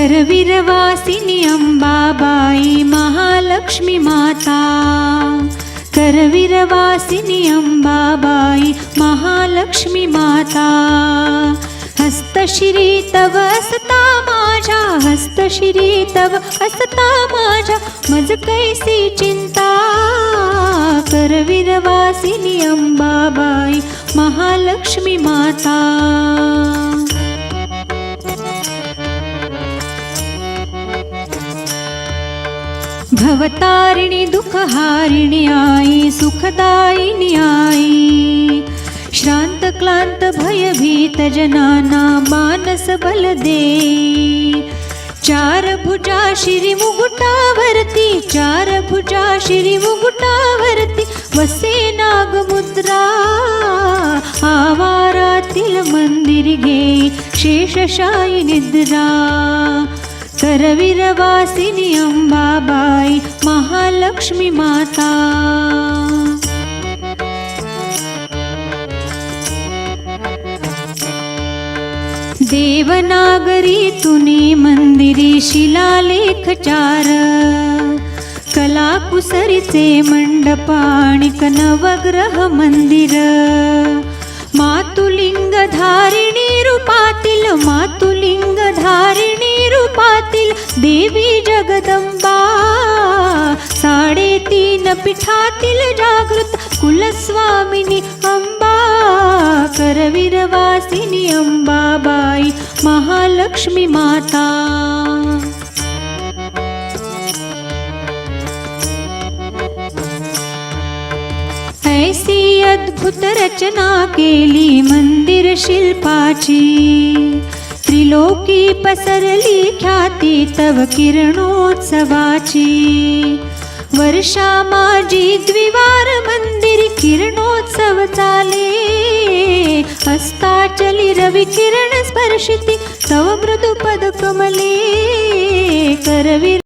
करवीरवासिनी अंबाबाई महालक्ष्मी माता. करवीरवासिनी अम्बाबाई महालक्ष्मी माता. हस्तशिरी तव असता माझ्या हस्तशिरी तव असता माझ्या मज कैसी चिंता करवीरवासिनी अंबाबाई महालक्ष्मी माता. भवतारिणी दुःखहारिणी आई सुखदायिनी आई. श्रांत क्लांत भयभीत जनाना मानस बल दे. चार भुजा शिरी मुकुटावरती चार भुजा शिरी मुकुटावरती वसे नागमुद्रा. आवारातील मंदिर घे शेषशायी निद्रा. करवीरवासिनी अंबाबाई महालक्ष्मी माता. देवनागरी तुनी मंदिरी शिलालेख चार. कलाकुसरीचे मंडपाणिक नवग्रह मंदिर. मातुलिंग देवी जगदंबा साडेतीन पीठातील जागृत कुलस्वामिनी अंबा करवीरवासिनी अंबाबाई महालक्ष्मी माता. ऐसी अद्भुत रचना केली मंदिर शिल्पाची त्रिलोकी पसरली ख्याती तव किरणोत्सवाची. वर्षा माझी द्विवार मंदिर किरणोत्सव चाले. हस्ताचली रवी किरण स्पर्शिती तव मृदुपद कमले. करवी